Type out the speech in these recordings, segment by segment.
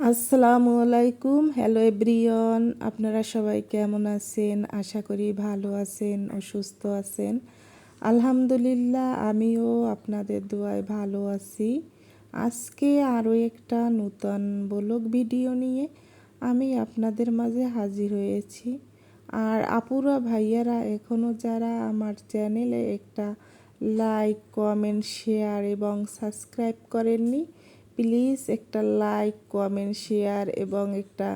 আসসালামু আলাইকুম। Hello everyone আপনারা সবাই কেমন আছেন? আশা করি ভালো আছেন ও সুস্থ আছেন। আলহামদুলিল্লাহ, আমিও আপনাদের দোয়ায় ভালো আছি। আজকে আরও একটা নূতন ব্লগ ভিডিও নিয়ে আমি আপনাদের মাঝে হাজির হয়েছি। আর আপুরা ভাইয়ারা এখনও যারা আমার চ্যানেলে একটা লাইক, কমেন্ট, শেয়ার এবং সাবস্ক্রাইব করেননি প্লিজ একটা লাইক, কমেন্ট, শেয়ার এবং একটা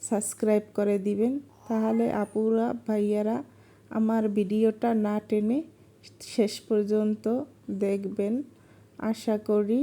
সাবস্ক্রাইব করে দিবেন। তাহলে আপুরা, ভাইয়ারা আমার ভিডিওটা না টেনে শেষ পর্যন্ত দেখবেন। আশা করি।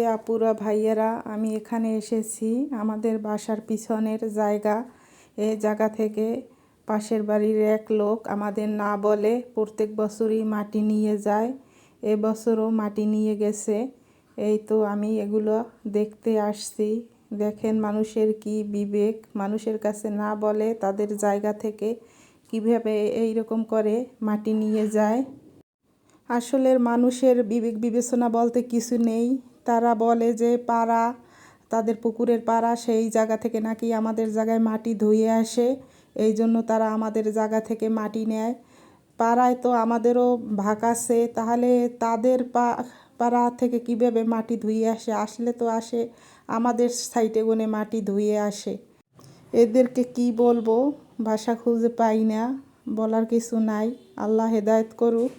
যে, আপুরা ভাইয়েরা, আমি এখানে এসেছি। আমাদের বাসার পিছনের জায়গা, এ জায়গা থেকে পাশের বাড়ির এক লোক আমাদের না বলে প্রত্যেক বছরই মাটি নিয়ে যায়। এবছরও মাটি নিয়ে গেছে। এই তো আমি এগুলো দেখতে আসছি। দেখেন মানুষের কি বিবেক। মানুষের কাছে না বলে তাদের জায়গা থেকে কীভাবে এই রকম করে মাটি নিয়ে যায়? আসলের মানুষের বিবেক বিবেচনা বলতে কিছু নেই। তারা বলে যে পাড়া, তাদের পুকুরের পাড়া সেই জায়গা থেকে নাকি আমাদের জায়গায় মাটি ধুয়ে আসে। এই জন্য তারা আমাদের জায়গা থেকে মাটি নেয়। পাড়ায় তো আমাদেরও ভাগ আছে। তাহলে তাদের পা, পাড়া থেকে কীভাবে মাটি ধুয়ে আসে? আসলে তো আসে, আমাদের সাইটে গনে মাটি ধুয়ে আসে। এদেরকে কি বলব? ভাষা খুঁজে পাই না, বলার কিছু নাই। আল্লাহ হেদায়ত করুক।